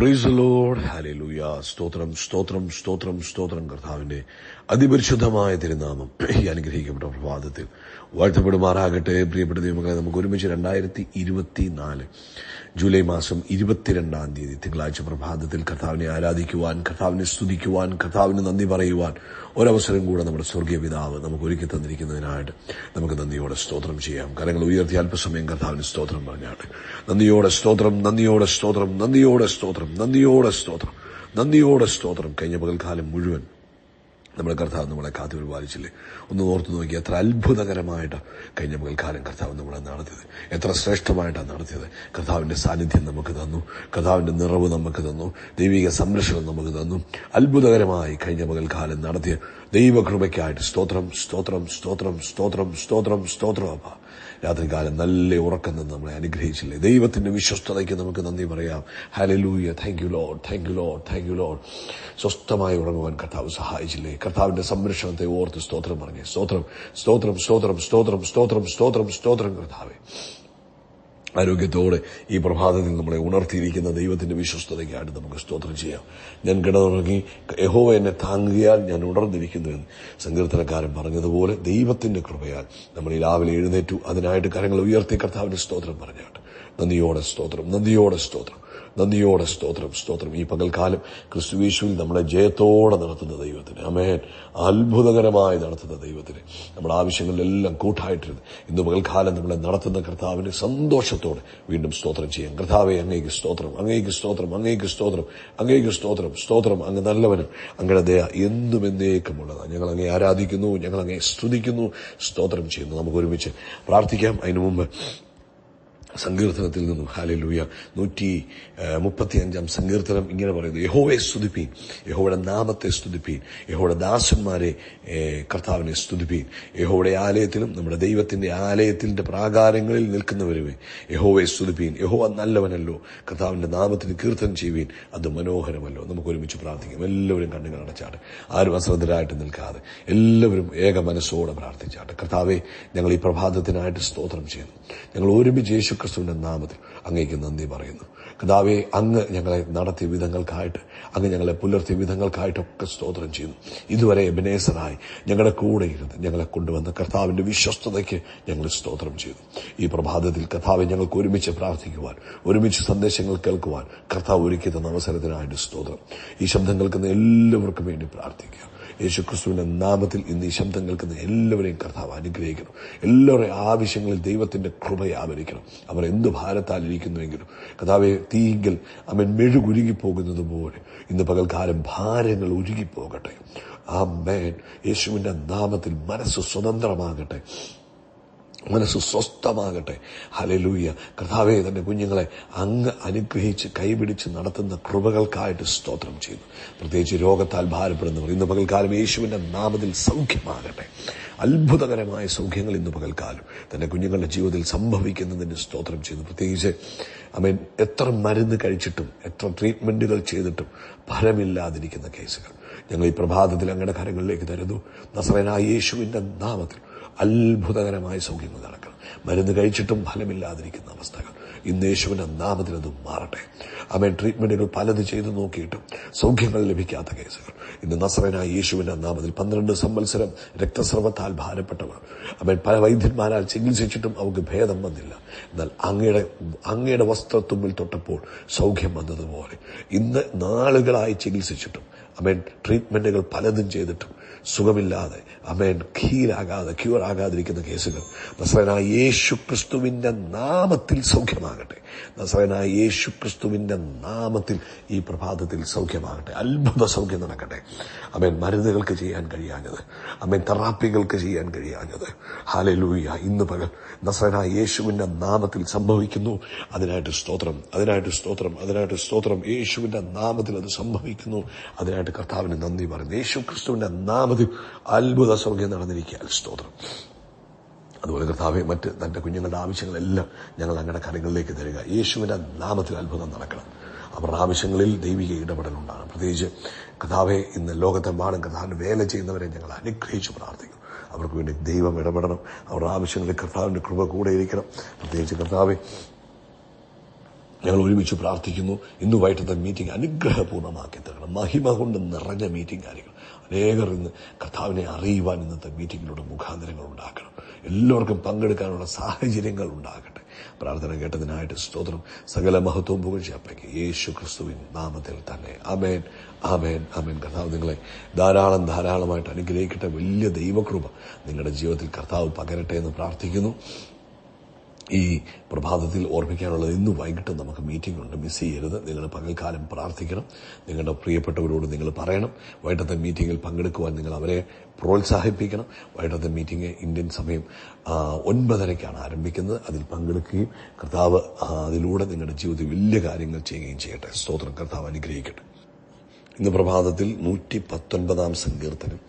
Price load ഹാലൂയ സ്തോത്രം സ്തോത്രം സ്തോത്രം സ്തോത്രം. കർത്താവിന്റെ അതിപരിശുദ്ധമായ തിരുനാമം ഈ അനുഗ്രഹിക്കപ്പെട്ട പ്രഭാതത്തിൽ വാഴ്ത്തപ്പെടുമാറാകട്ടെ. പ്രിയപ്പെട്ട ദൈവമക്കളെ നമുക്ക് ഒരുമിച്ച് രണ്ടായിരത്തി ഇരുപത്തിനാല് ജൂലൈ മാസം ഇരുപത്തിരണ്ടാം തീയതി തിങ്കളാഴ്ച പ്രഭാതത്തിൽ കർത്താവിനെ ആരാധിക്കുവാൻ കർത്താവിനെ സ്തുതിക്കുവാൻ കർത്താവിന് നന്ദി പറയുവാൻ ഒരവസരം കൂടെ നമ്മുടെ സ്വർഗീയ പിതാവ് നമുക്ക് ഒരുക്കി തന്നിരിക്കുന്നതിനായിട്ട് നമുക്ക് നന്ദിയോടെ സ്തോത്രം ചെയ്യാം. കരങ്ങൾ ഉയർത്തി അല്പസമയം കർത്താവിന് സ്തോത്രം പറഞ്ഞാണ്. നന്ദിയോടെ സ്തോത്രം നന്ദിയോടെ സ്തോത്രം നന്ദിയോടെ സ്തോത്രം. നന്ദിയോടെ സ്തോത്രം. നന്ദിയോടെ സ്തോത്രം. കഴിഞ്ഞ പകൽക്കാലം മുഴുവൻ നമ്മുടെ കർത്താവ് നമ്മളെ കാത്തു പരിപാലിച്ചില്ലേ ഒന്ന് ഓർത്തു നോക്കി എത്ര അത്ഭുതകരമായിട്ട് കഴിഞ്ഞ പകൽക്കാലം കർത്താവ് നമ്മളെ നടത്തിയത്. എത്ര ശ്രേഷ്ഠമായിട്ടാണ് നടത്തിയത്. കർത്താവിന്റെ സാന്നിധ്യം നമുക്ക് തന്നു. കർത്താവിന്റെ നിറവ് നമുക്ക് തന്നു. ദൈവിക സംരക്ഷണം നമുക്ക് തന്നു. അത്ഭുതകരമായി കഴിഞ്ഞ പകൽക്കാലം നടത്തിയ ദൈവകൃപയ്ക്കായിട്ട് സ്തോത്രം സ്തോത്രം സ്തോത്രം സ്തോത്രം സ്തോത്രം സ്തോത്രം അപ്പ. രാത്രികാലം നല്ല ഉറക്കം നിന്ന് നമ്മളെ അനുഗ്രഹിച്ചില്ലേ? ദൈവത്തിന്റെ വിശ്വസ്തതയ്ക്ക് നമുക്ക് നന്ദി പറയാം. Hallelujah thank you Lord thank you Lord thank you Lord സ്വസ്ഥമായി ഉറങ്ങുവാൻ കർത്താവ് സഹായിച്ചില്ലേ? കർത്താവിന്റെ സംരക്ഷണത്തെ ഓർത്ത് സ്തോത്രം പറഞ്ഞേ. സ്തോത്രം സ്തോത്രം സ്തോത്രം സ്തോത്രം സ്തോത്രം സ്തോത്രം സ്തോത്രം കർത്താവെ. ആരോഗ്യത്തോടെ ഈ പ്രഭാതത്തിൽ നമ്മളെ ഉണർത്തിയിരിക്കുന്ന ദൈവത്തിന്റെ വിശ്വസ്തതയ്ക്കായിട്ട് നമുക്ക് സ്തോത്രം ചെയ്യാം. ഞാൻ കിടന്നുറങ്ങി യഹോവ എന്നെ താങ്ങുകയാൽ ഞാൻ ഉണർന്നിരിക്കുന്നു എന്ന് സങ്കീർത്തനക്കാരൻ പറഞ്ഞതുപോലെ ദൈവത്തിന്റെ കൃപയാൽ നമ്മൾ ഈ രാവിലെ എഴുന്നേറ്റു. അതിനായിട്ട് കരങ്ങൾ ഉയർത്തി കർത്താവിന്റെ സ്തോത്രം പറഞ്ഞാട്ട്. നന്ദിയോടെ സ്തോത്രം നന്ദിയോടെ സ്തോത്രം നന്ദിയോടെ സ്തോത്രം സ്തോത്രം. ഈ പകൽക്കാലം ക്രിസ്തുവേശുവിൽ നമ്മളെ ജയത്തോടെ നടത്തുന്ന ദൈവത്തിന് അമേൻ അത്ഭുതകരമായി നടത്തുന്ന ദൈവത്തിന് നമ്മുടെ ആവശ്യങ്ങളിലെല്ലാം കൂട്ടായിട്ടിരുന്ന് ഇന്ന് പകൽക്കാലം നമ്മളെ നടത്തുന്ന കർത്താവിന് സന്തോഷത്തോടെ വീണ്ടും സ്തോത്രം ചെയ്യാം. കർത്താവെ അങ്ങേക്ക് സ്തോത്രം അങ്ങേക്ക് സ്തോത്രം അങ്ങേക്ക് സ്തോത്രം അങ്ങേക്ക് സ്തോത്രം സ്തോത്രം അങ്ങ് നല്ലവനും. അങ്ങയുടെ ദയ എന്നും എന്നേക്കുമുള്ളതാണ് ഞങ്ങൾ അങ്ങേ ആരാധിക്കുന്നു ഞങ്ങൾ അങ്ങേ സ്തുതിക്കുന്നു സ്തോത്രം ചെയ്യുന്നു. നമുക്ക് ഒരുമിച്ച് പ്രാർത്ഥിക്കാം. അതിനു മുമ്പ് സങ്കീർത്തനത്തിൽ നിന്നും ഹാലലൂയ നൂറ്റി മുപ്പത്തിയഞ്ചാം സങ്കീർത്തനം ഇങ്ങനെ പറയുന്നു യഹോവയെ സ്തുതിപ്പീൻ യഹോയുടെ നാമത്തെ സ്തുതിപ്പീൻ യഹോയുടെ ദാസന്മാരെ കർത്താവിനെ സ്തുതിപ്പീൻ യഹോയുടെ ആലയത്തിലും നമ്മുടെ ദൈവത്തിന്റെ ആലയത്തിന്റെ പ്രാകാരങ്ങളിൽ നിൽക്കുന്നവരുമേ യഹോവയെ സ്തുതിപ്പീൻ യഹോവ നല്ലവനല്ലോ കർത്താവിന്റെ നാമത്തിന് കീർത്തനം ചെയ്യുവീൻ അത് മനോഹരമല്ലോ. നമുക്ക് ഒരുമിച്ച് പ്രാർത്ഥിക്കാം. എല്ലാവരും കണ്ണുകൾ അടച്ചാട്ടെ. ആരും അശ്രദ്ധരായിട്ട് നിൽക്കാതെ എല്ലാവരും ഏക മനസ്സോടെ പ്രാർത്ഥിച്ചാട്ടെ. കർത്താവെ ഞങ്ങൾ ഈ പ്രഭാതത്തിനായിട്ട് സ്തോത്രം ചെയ്യുന്നു. ഞങ്ങൾ ഒരുമിച്ച് യേശു ക്രിസ്തുവിന്റെ നാമത്തിൽ അങ്ങേക്ക് നന്ദി പറയുന്നു. കഥാവെ അങ്ങ് ഞങ്ങളെ നടത്തിയ വിധങ്ങൾക്കായിട്ട് അങ്ങ് ഞങ്ങളെ പുലർത്തിയ വിധങ്ങൾക്കായിട്ടൊക്കെ സ്തോത്രം ചെയ്യുന്നു. ഇതുവരെ എബനേസറായി ഞങ്ങളുടെ കൂടെ ഇരുന്ന് ഞങ്ങളെ കൊണ്ടുവന്ന കർത്താവിന്റെ വിശ്വസ്തതയ്ക്ക് ഞങ്ങൾ സ്തോത്രം ചെയ്തു ഈ പ്രഭാതത്തിൽ കർത്താവെ ഞങ്ങൾക്ക് ഒരുമിച്ച് പ്രാർത്ഥിക്കുവാൻ ഒരുമിച്ച് സന്ദേശങ്ങൾ കേൾക്കുവാൻ കർത്താവ് ഒരുക്കി തന്ന അവസരത്തിനായിട്ട് സ്തോത്രം. ഈ ശബ്ദം കേൾക്കുന്ന എല്ലാവർക്കും വേണ്ടി പ്രാർത്ഥിക്കുക യേശുക്രിസ്തുവിന്റെ നാമത്തിൽ ഇന്ന് ഈ ശബ്ദം കേൾക്കുന്ന എല്ലാവരെയും കർത്താവ് അനുഗ്രഹിക്കണം എല്ലാവരുടെയും ആവശ്യങ്ങളിൽ ദൈവത്തിന്റെ കൃപ ആവരിക്കണം. അവർ എന്ത് ഭാരത്താലിരിക്കുന്നുവെങ്കിലും കഥാവെ തീങ്കിൽ അവൻ മെഴുകുരുകി പോകുന്നത് പോലെ ഇന്ന് പകൽക്കാലം ഭാരങ്ങൾ ഉരുകിപ്പോകട്ടെ. ആ മേൻ യേശുവിന്റെ നാമത്തിൽ മനസ്സ് സ്വതന്ത്രമാകട്ടെ. മനസ്സ് സ്വസ്ഥമാകട്ടെ. ഹലലൂയ കർത്താവെ തന്റെ കുഞ്ഞുങ്ങളെ അങ്ങ് അനുഗ്രഹിച്ച് കൈപിടിച്ച് നടത്തുന്ന കൃപകൾക്കായിട്ട് സ്തോത്രം ചെയ്യുന്നു. പ്രത്യേകിച്ച് രോഗത്താൽ ഭാരപ്പെടുന്നവർ ഇന്ന് പകൽക്കാലം യേശുവിന്റെ നാമത്തിൽ സൗഖ്യമാകട്ടെ. അത്ഭുതകരമായ സൗഖ്യങ്ങൾ ഇന്ന് പകൽക്കാലം. തന്റെ കുഞ്ഞുങ്ങളുടെ ജീവിതത്തിൽ സംഭവിക്കുന്നതിന് സ്തോത്രം ചെയ്യുന്നു. പ്രത്യേകിച്ച് അമീൻ എത്ര മരുന്ന് കഴിച്ചിട്ടും എത്ര ട്രീറ്റ്മെന്റുകൾ ചെയ്തിട്ടും ഫലമില്ലാതിരിക്കുന്ന കേസുകൾ ഞങ്ങൾ ഈ പ്രഭാതത്തിൽ അങ്ങയുടെ കരങ്ങളിലേക്ക് തരുന്നു. നസറനായ യേശുവിന്റെ നാമത്തിൽ അത്ഭുതകരമായ സൗഖ്യങ്ങൾ നടക്കണം. മരുന്ന് കഴിച്ചിട്ടും ഫലമില്ലാതിരിക്കുന്ന അവസ്ഥകൾ. ഇന്ന് യേശുവിന്റെ നാമത്തിനത് മാറട്ടെ. അവൻ ട്രീറ്റ്മെന്റുകൾ പലത് ചെയ്തു നോക്കിയിട്ടും സൗഖ്യങ്ങൾ ലഭിക്കാത്ത കേസുകൾ. ഇന്ന് നസറനായ യേശുവിന്റെ നാമത്തിൽ പന്ത്രണ്ട് സംവത്സരം രക്തസ്രവത്താൽ ഭാരപ്പെട്ടവർ. അവൻ പല വൈദ്യന്മാരാൽ ചികിത്സിച്ചിട്ടും അവർക്ക് ഭേദം വന്നില്ല. എന്നാൽ അങ്ങയുടെ അങ്ങയുടെ വസ്ത്രത്തുമ്പിൽ തൊട്ടപ്പോൾ സൗഖ്യം വന്നതുപോലെ ഇന്ന് നാളുകളായി ചികിത്സിച്ചിട്ടും അവൻ ട്രീറ്റ്മെന്റുകൾ പലതും ചെയ്തിട്ടും സുഖമില്ലാതെ അമേൻ ഖീരാകാതെ ക്യൂർ ആകാതിരിക്കുന്ന കേസുകൾ. നസ്രനായ യേശു ക്രിസ്തുവിന്റെ നാമത്തിൽ സൗഖ്യമാകട്ടെ. നസ്രനായ യേശു ക്രിസ്തുവിന്റെ നാമത്തിൽ ഈ പ്രഭാതത്തിൽ സൗഖ്യമാകട്ടെ. അത്ഭുത സൗഖ്യം നടക്കട്ടെ. അമേൻ മരുന്നുകൾക്ക് ചെയ്യാൻ കഴിയാഞ്ഞത്. അമേൻ തെറാപ്പികൾക്ക് ചെയ്യാൻ കഴിയാഞ്ഞത്. ഹാലലൂയ ഇന്ന് പകൽ നസ്രനായ യേശുവിന്റെ നാമത്തിൽ സംഭവിക്കുന്നു. അതിനായിട്ട് സ്തോത്രം അതിനായിട്ട് സ്തോത്രം അതിനായിട്ട് സ്തോത്രം. യേശുവിന്റെ നാമത്തിൽ അത് സംഭവിക്കുന്നു. അതിനായിട്ട് കർത്താവിന് നന്ദി പറയുന്നു. യേശു ക്രിസ്തുവിന്റെ നാമത്തിൽ അത്ഭുത സൗഖ്യം നടന്നിരിക്കുക. സ്തോത്രം. അതുപോലെ കർത്താവെ മറ്റ് തന്റെ കുഞ്ഞുങ്ങളുടെ ആവശ്യങ്ങളെല്ലാം ഞങ്ങൾ അങ്ങയുടെ കരങ്ങളിലേക്ക് തരിക. യേശുവിന്റെ നാമത്തിൽ അത്ഭുതം നടക്കണം. അവരുടെ ആവശ്യങ്ങളിൽ ദൈവിക ഇടപെടലുണ്ടാകണം പ്രത്യേകിച്ച് കഥാവെ ഇന്ന് ലോകത്തെമ്പാടും കഥാവിന് വേല ചെയ്യുന്നവരെ ഞങ്ങൾ അനുഗ്രഹിച്ച് പ്രാർത്ഥിക്കും അവർക്ക് വേണ്ടി ദൈവം ഇടപെടണം. അവരുടെ ആവശ്യങ്ങളിൽ കർത്താവിന്റെ കൃപ കൂടെ ഇരിക്കണം. പ്രത്യേകിച്ച് കർത്താവെ ഞങ്ങൾ ഒരുമിച്ച് പ്രാർത്ഥിക്കുന്നു. ഇന്ന് വൈകിട്ടത്തെ മീറ്റിംഗ് അനുഗ്രഹപൂർണമാക്കി തരണം. മഹിമ കൊണ്ട് നിറഞ്ഞ മീറ്റിംഗ് ആയിരിക്കണം. അനേകർ ഇന്ന് കർത്താവിനെ അറിയുവാൻ ഇന്നത്തെ മീറ്റിങ്ങിലൂടെ മുഖാന്തരങ്ങൾ ഉണ്ടാക്കണം. എല്ലാവർക്കും പങ്കെടുക്കാനുള്ള സാഹചര്യങ്ങൾ ഉണ്ടാകട്ടെ. പ്രാർത്ഥന കേട്ടതിനായിട്ട് സ്തോത്രം. സകല മഹത്വവും പുകഴ്ചയപ്പയ്ക്ക് യേശു ക്രിസ്തുവിൻ നാമത്തിൽ തന്നെ. അമേൻ അമേൻ അമേൻ കർത്താവ് നിങ്ങളെ ധാരാളം ധാരാളമായിട്ട് അനുഗ്രഹിക്കട്ടെ. വലിയ ദൈവകൃപ നിങ്ങളുടെ ജീവിതത്തിൽ കർത്താവ് പകരട്ടെ എന്ന് പ്രാർത്ഥിക്കുന്നു. ഈ പ്രഭാതത്തിൽ ഓർമ്മിക്കാനുള്ളത് ഇന്ന് വൈകിട്ട് നമുക്ക് മീറ്റിംഗ് ഉണ്ട് മിസ് ചെയ്യരുത്. നിങ്ങൾ പകൽക്കാലം പ്രാർത്ഥിക്കണം. നിങ്ങളുടെ പ്രിയപ്പെട്ടവരോട് നിങ്ങൾ പറയണം. വൈകിട്ടത്തെ മീറ്റിങ്ങിൽ പങ്കെടുക്കുവാൻ നിങ്ങൾ അവരെ പ്രോത്സാഹിപ്പിക്കണം. വൈകിട്ടത്തെ മീറ്റിംഗ് ഇന്ത്യൻ സമയം ഒൻപതരയ്ക്കാണ് ആരംഭിക്കുന്നത്. അതിൽ പങ്കെടുക്കുകയും കർത്താവ് അതിലൂടെ നിങ്ങളുടെ ജീവിതത്തിൽ വലിയ കാര്യങ്ങൾ ചെയ്യുകയും ചെയ്യട്ടെ. സ്തോത്രം. കർത്താവ് അനുഗ്രഹിക്കട്ടെ. ഇന്ന് പ്രഭാതത്തിൽ നൂറ്റി പത്തൊൻപതാം സങ്കീർത്തനം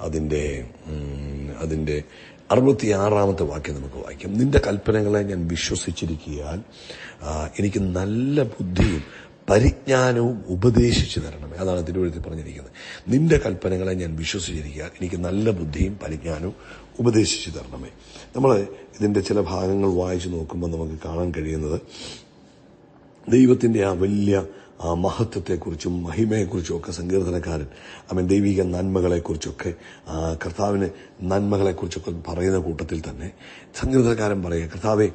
അതിന്റെ അതിന്റെ അറുപത്തിയാറാമത്തെ വാക്യം നമുക്ക് വായിക്കാം. നിന്റെ കൽപ്പനകളെ ഞാൻ വിശ്വസിച്ചിരിക്കാൻ എനിക്ക് നല്ല ബുദ്ധിയും പരിജ്ഞാനവും ഉപദേശിച്ചു തരണമേ. അതാണ് തിരുവഴുത്തിൽ പറഞ്ഞിരിക്കുന്നത്. നിന്റെ കൽപ്പനകളെ ഞാൻ വിശ്വസിച്ചിരിക്കാൻ എനിക്ക് നല്ല ബുദ്ധിയും പരിജ്ഞാനവും ഉപദേശിച്ചു തരണമേ. നമ്മൾ ഇതിന്റെ ചില ഭാഗങ്ങൾ വായിച്ചു നോക്കുമ്പോൾ നമുക്ക് കാണാൻ കഴിയുന്നത് ദൈവത്തിന്റെ ആ വലിയ മഹത്വത്തെക്കുറിച്ചും മഹിമയെക്കുറിച്ചും ഒക്കെ സങ്കീർത്തനക്കാരൻ അവൻ ദൈവിക നന്മകളെക്കുറിച്ചൊക്കെ ആ, കർത്താവിന് നന്മകളെക്കുറിച്ചൊക്കെ പറയുന്ന കൂട്ടത്തിൽ തന്നെ സങ്കീർത്തനക്കാരൻ പറയുക കർത്താവെ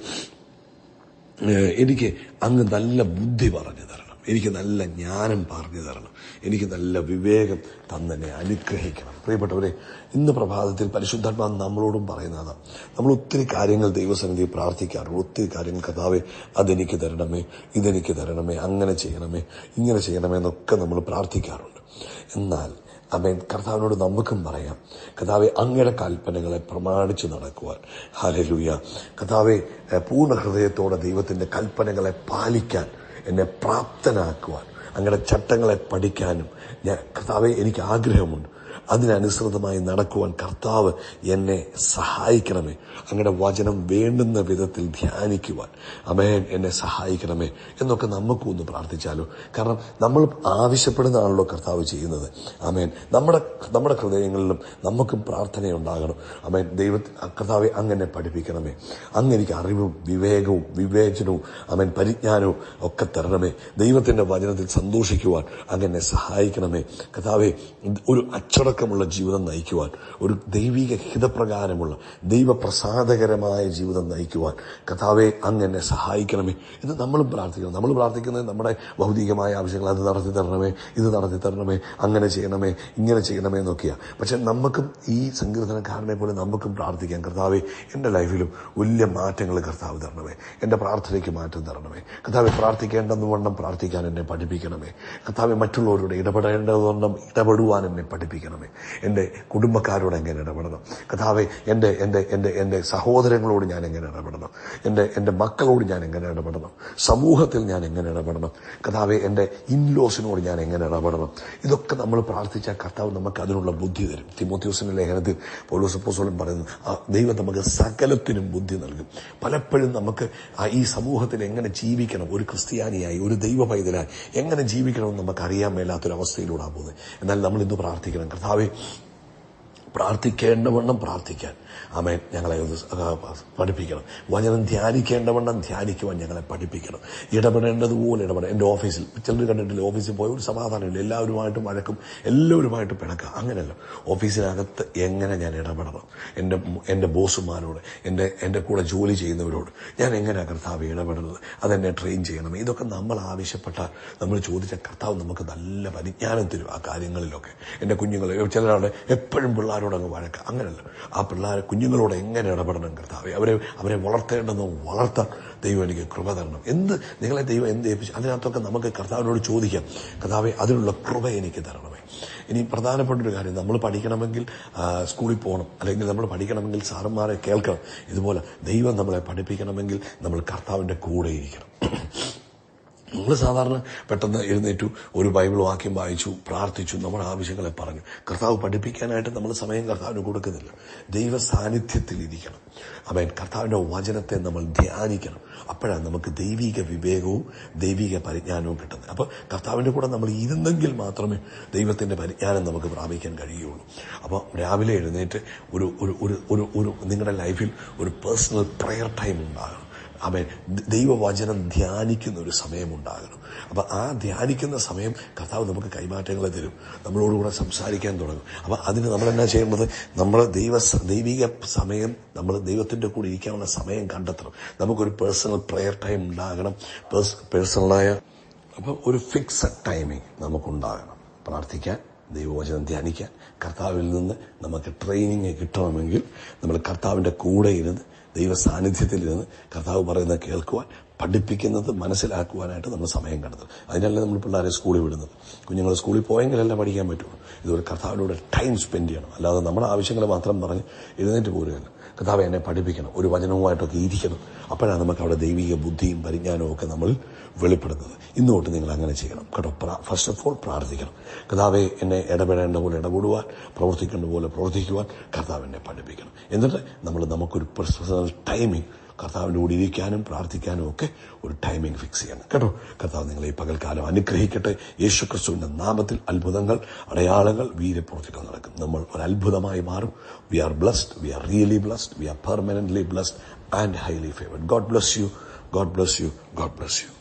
എനിക്ക് അങ്ങ് നല്ല ബുദ്ധി പറഞ്ഞു തരണം. എനിക്ക് നല്ല ജ്ഞാനം പറഞ്ഞു തരണം. എനിക്ക് നല്ല വിവേകം തന്നെ അനുഗ്രഹിക്കണം. പ്രിയപ്പെട്ടവരെ ഇന്ന് പ്രഭാതത്തിൽ പരിശുദ്ധാത്മാ നമ്മളോടും പറയുന്നതാണ് നമ്മൾ ഒത്തിരി കാര്യങ്ങൾ ദൈവസന്നിധി പ്രാർത്ഥിക്കാറുണ്ട്. ഒത്തിരി കാര്യങ്ങൾ കഥാവെ അതെനിക്ക് തരണമേ ഇതെനിക്ക് തരണമേ അങ്ങനെ ചെയ്യണമേ ഇങ്ങനെ ചെയ്യണമേ എന്നൊക്കെ നമ്മൾ പ്രാർത്ഥിക്കാറുണ്ട്. എന്നാൽ അമേൻ കർത്താവിനോട് നമുക്കും പറയാം കഥാവെ അങ്ങയുടെ കൽപ്പനകളെ പ്രമാണിച്ച് നടക്കുവാൻ. ഹാലലൂയ കഥാവെ പൂർണ ഹൃദയത്തോടെ ദൈവത്തിന്റെ കൽപ്പനകളെ പാലിക്കാൻ എന്നെ പ്രാപ്തനാക്കുവാൻ അങ്ങയുടെ ചട്ടങ്ങളെ പഠിക്കാനും ഞാൻ കർത്താവെ എനിക്ക് ആഗ്രഹമുണ്ട്. അതിനനുസൃതമായി നടക്കുവാൻ കർത്താവ് എന്നെ സഹായിക്കണമേ. അങ്ങയുടെ വചനം വേണ്ടുന്ന വിധത്തിൽ ധ്യാനിക്കുവാൻ. അമേൻ എന്നെ സഹായിക്കണമേ. എന്നൊക്കെ നമുക്കും ഒന്ന് പ്രാർത്ഥിച്ചാലോ. കാരണം നമ്മൾ ആവശ്യപ്പെടുന്നതാണല്ലോ കർത്താവ് ചെയ്യുന്നത്. അമേൻ നമ്മുടെ നമ്മുടെ ഹൃദയങ്ങളിലും നമുക്കും പ്രാർത്ഥനയുണ്ടാകണം. അമേൻ ദൈവ കർത്താവെ അങ്ങനെ പഠിപ്പിക്കണമേ. അങ്ങ് എനിക്ക് അറിവും വിവേകവും വിവേചനവും അമേൻ പരിജ്ഞാനവും ഒക്കെ തരണമേ. ദൈവത്തിന്റെ വചനത്തിൽ സന്തോഷിക്കുവാൻ അങ്ങനെ സഹായിക്കണമേ. കർത്താവെ ഒരു അച്ചടക്കമുള്ള ജീവിതം നയിക്കുവാൻ ഒരു ദൈവിക ഹിതപ്രകാരമുള്ള ദൈവപ്രസാദകരമായ ജീവിതം നയിക്കുവാൻ കർത്താവെ അങ്ങനെ സഹായിക്കണമേ ഇത് നമ്മൾ പ്രാർത്ഥിക്കണം. നമ്മൾ പ്രാർത്ഥിക്കുന്നത് നമ്മുടെ ഭൗതികമായ ആവശ്യങ്ങൾ അത് നടത്തി തരണമേ ഇത് നടത്തി തരണമേ അങ്ങനെ ചെയ്യണമേ ഇങ്ങനെ ചെയ്യണമേ എന്നൊക്കെയാണ് പക്ഷെ നമുക്കും ഈ സങ്കീർത്തനക്കാരനെ പോലെ നമുക്കും പ്രാർത്ഥിക്കാം. കർത്താവെ എന്റെ ലൈഫിലും വലിയ മാറ്റങ്ങൾ കർത്താവ് തരണമേ. എന്റെ പ്രാർത്ഥനയ്ക്ക് മാറ്റം തരണമേ. കർത്താവെ പ്രാർത്ഥിക്കേണ്ടെന്ന് വണ്ണം പ്രാർത്ഥിക്കാൻ എന്നെ പഠിപ്പിക്കണമേ. കർത്താവെ മറ്റുള്ളവരോട് ഇടപെടേണ്ടതുവണ്ണം ഇടപെടുവാൻ എന്നെ പഠിപ്പിക്കണമേ. എന്റെ കുടുംബക്കാരോട് എങ്ങനെ ഇടപെടണം? കഥാവെ എന്റെ എന്റെ എന്റെ എന്റെ സഹോദരങ്ങളോട് ഞാൻ എങ്ങനെ ഇടപെടണം? എന്റെ എന്റെ മക്കളോട് ഞാൻ എങ്ങനെ ഇടപെടണം? സമൂഹത്തിൽ ഞാൻ എങ്ങനെ ഇടപെടണം? കഥാവെ എന്റെ ഇൻലോസിനോട് ഞാൻ എങ്ങനെ ഇടപെടണം? ഇതൊക്കെ നമ്മൾ പ്രാർത്ഥിച്ചാൽ കർത്താവ് നമുക്ക് അതിനുള്ള ബുദ്ധി തരും. തിമോത്യൂസിന്റെ ലേഖനത്തിൽ പോലീസപ്പോസോളം പറയുന്നു ആ ദൈവം നമുക്ക് സകലത്തിനും ബുദ്ധി നൽകും. പലപ്പോഴും നമുക്ക് ഈ സമൂഹത്തിൽ എങ്ങനെ ജീവിക്കണം? ഒരു ക്രിസ്ത്യാനിയായി ഒരു ദൈവ പൈതലായി എങ്ങനെ ജീവിക്കണമെന്ന് നമുക്ക് അറിയാൻ മേലാത്തൊരവസ്ഥയിലൂടെ പോകുന്നത്. എന്നാൽ നമ്മൾ ഇന്ന് പ്രാർത്ഥിക്കണം കർത്താവെ പ്രാർത്ഥിക്കേണ്ടവണ്ണം പ്രാർത്ഥിക്കാൻ. ആമേൻ. ഞങ്ങളെ പഠിപ്പിക്കണം. വചനം ധ്യാനിക്കേണ്ടവണ്ണം ധ്യാനിക്കുവാൻ ഞങ്ങളെ പഠിപ്പിക്കണം. ഇടപെടേണ്ടതുപോലെ ഇടപെടണം എന്റെ ഓഫീസിൽ ചിലർ കണ്ടിട്ടില്ല ഓഫീസിൽ പോയ ഒരു സമാധാനമില്ല. എല്ലാവരുമായിട്ടും വഴക്കും എല്ലാവരുമായിട്ട് പിണക്കുക അങ്ങനെയല്ല. ഓഫീസിനകത്ത് എങ്ങനെ ഞാൻ ഇടപെടണം? എന്റെ എന്റെ ബോസുമാരോട് എന്റെ എന്റെ കൂടെ ജോലി ചെയ്യുന്നവരോട് ഞാൻ എങ്ങനെ കർത്താവ് ഇടപെടുന്നത്? അതെന്നെ ട്രെയിൻ ചെയ്യണം. ഇതൊക്കെ നമ്മൾ ആവശ്യപ്പെട്ടാൽ നമ്മൾ ചോദിച്ച കർത്താവ് നമുക്ക് നല്ല പരിജ്ഞാനം തരും ആ കാര്യങ്ങളിലൊക്കെ. എന്റെ കുഞ്ഞുങ്ങൾ ചിലരാണ് എപ്പോഴും പിള്ളേരോട് അങ്ങ് വഴക്കുക അങ്ങനെയല്ല. ആ പിള്ളേരെ കുഞ്ഞുങ്ങളോട് എങ്ങനെ ഇടപെടണം കർത്താവ്? അവരെ അവരെ വളർത്തേണ്ടെന്ന് വളർത്താൻ ദൈവം എനിക്ക് കൃപ തരണം. എന്ത് നിങ്ങളെ ദൈവം എന്ത് ഏൽപ്പിച്ചു? അതിനകത്തൊക്കെ നമുക്ക് കർത്താവിനോട് ചോദിക്കാം കർത്താവെ അതിനുള്ള കൃപ എനിക്ക് തരണമേ. ഇനി പ്രധാനപ്പെട്ട ഒരു കാര്യം നമ്മൾ പഠിക്കണമെങ്കിൽ സ്കൂളിൽ പോകണം. അല്ലെങ്കിൽ നമ്മൾ പഠിക്കണമെങ്കിൽ സാറന്മാരെ കേൾക്കണം. ഇതുപോലെ ദൈവം നമ്മളെ പഠിപ്പിക്കണമെങ്കിൽ നമ്മൾ കർത്താവിന്റെ കൂടെ ഇരിക്കണം. നമ്മൾ സാധാരണ പെട്ടെന്ന് എഴുന്നേറ്റു ഒരു ബൈബിൾ വാക്യം വായിച്ചു പ്രാർത്ഥിച്ചു നമ്മുടെ ആവശ്യങ്ങളെ പറഞ്ഞു. കർത്താവ് പഠിപ്പിക്കാനായിട്ട് നമ്മൾ സമയം കർത്താവിന് കൊടുക്കുന്നില്ല. ദൈവ സാന്നിധ്യത്തിൽ ഇരിക്കണം. അവൻ കർത്താവിന്റെ വചനത്തെ നമ്മൾ ധ്യാനിക്കണം. അപ്പോഴാണ് നമുക്ക് ദൈവിക വിവേകവും ദൈവിക പരിജ്ഞാനവും കിട്ടുന്നത്. അപ്പോൾ കർത്താവിന്റെ കൂടെ നമ്മൾ ഇരുന്നെങ്കിൽ മാത്രമേ ദൈവത്തിന്റെ പരിജ്ഞാനം നമുക്ക് പ്രാപിക്കാൻ കഴിയുള്ളൂ. അപ്പോൾ രാവിലെ എഴുന്നേറ്റ് ഒരു ഒരു ഒരു ഒരു നിങ്ങളുടെ ലൈഫിൽ ഒരു പേഴ്സണൽ പ്രെയർ ടൈം ഉണ്ടാകണം. അവൻ ദൈവവചനം ധ്യാനിക്കുന്ന ഒരു സമയമുണ്ടാകണം. അപ്പൊ ആ ധ്യാനിക്കുന്ന സമയം കർത്താവ് നമുക്ക് കൈമാറ്റങ്ങളെ തരും. നമ്മളോടുകൂടെ സംസാരിക്കാൻ തുടങ്ങും. അപ്പൊ അതിന് നമ്മൾ എന്നാ ചെയ്യേണ്ടത്? നമ്മൾ ദൈവ ദൈവിക സമയം നമ്മൾ ദൈവത്തിന്റെ കൂടെ ഇരിക്കാനുള്ള സമയം കണ്ടെത്തണം. നമുക്കൊരു പേഴ്സണൽ പ്രെയർ ടൈം ഉണ്ടാകണം. പേഴ്സണലായ അപ്പം ഒരു ഫിക്സഡ് ടൈമിങ് നമുക്കുണ്ടാകണം. പ്രാർത്ഥിക്കാൻ ദൈവവചനം ധ്യാനിക്കാൻ കർത്താവിൽ നിന്ന് നമുക്ക് ട്രെയിനിങ് കിട്ടണമെങ്കിൽ നമ്മൾ കർത്താവിന്റെ കൂടെ ഇരുന്ന് ദൈവ സാന്നിധ്യത്തിൽ ഇരുന്ന് കർത്താവ് പറയുന്നത് കേൾക്കുവാൻ പഠിപ്പിക്കുന്നത് മനസ്സിലാക്കുവാനായിട്ട് നമ്മൾ സമയം കണ്ടെത്തും. അതിനല്ലേ നമ്മൾ പിള്ളേരെ സ്കൂളിൽ വിടുന്നത്. കുഞ്ഞുങ്ങൾ സ്കൂളിൽ പോയെങ്കിലല്ല പഠിക്കാൻ പറ്റുള്ളൂ. ഇതുപോലെ കർത്താവിനോട് ടൈം സ്പെൻഡ് ചെയ്യണം. അല്ലാതെ നമ്മുടെ ആവശ്യങ്ങൾ മാത്രം പറഞ്ഞ് എഴുന്നേറ്റ് പോരുകയല്ല. കർത്താവ് എന്നെ പഠിപ്പിക്കണം. ഒരു വചനവുമായിട്ടൊക്കെ ഇരിക്കണം. അപ്പോഴാണ് നമുക്ക് അവിടെ ദൈവിക ബുദ്ധിയും പരിജ്ഞാനവും ഒക്കെ നമ്മൾ വെളിപ്പെടുന്നത്. ഇന്ന് തൊട്ട് നിങ്ങൾ അങ്ങനെ ചെയ്യണം. കേട്ടോ ഫസ്റ്റ് ഓഫ് ഓൾ പ്രാർത്ഥിക്കണം. കഥാവെ എന്നെ ഇടപെടേണ്ട പോലെ ഇടപെടുവാൻ പ്രവർത്തിക്കേണ്ട പോലെ പ്രവർത്തിക്കുവാൻ കർത്താവ് എന്നെ പഠിപ്പിക്കണം. എന്നിട്ട് നമ്മൾ നമുക്കൊരു പേഴ്സണൽ ടൈമിംഗ് കർത്താവിന്റെ ഇരിക്കാനും പ്രാർത്ഥിക്കാനും ഒക്കെ ഒരു ടൈമിംഗ് ഫിക്സ് ചെയ്യണം. കേട്ടോ? കർത്താവ് നിങ്ങളെ ഈ പകൽക്കാലം അനുഗ്രഹിക്കട്ടെ. യേശു ക്രിസ്തുവിന്റെ നാമത്തിൽ അത്ഭുതങ്ങൾ അടയാളങ്ങൾ വീര്യപ്രവർത്തികൾ നടക്കും. നമ്മൾ ഒരു അത്ഭുതമായി മാറും. We are blessed we are really blessed we are permanent blessed and highly favoured God bless you God bless you God bless you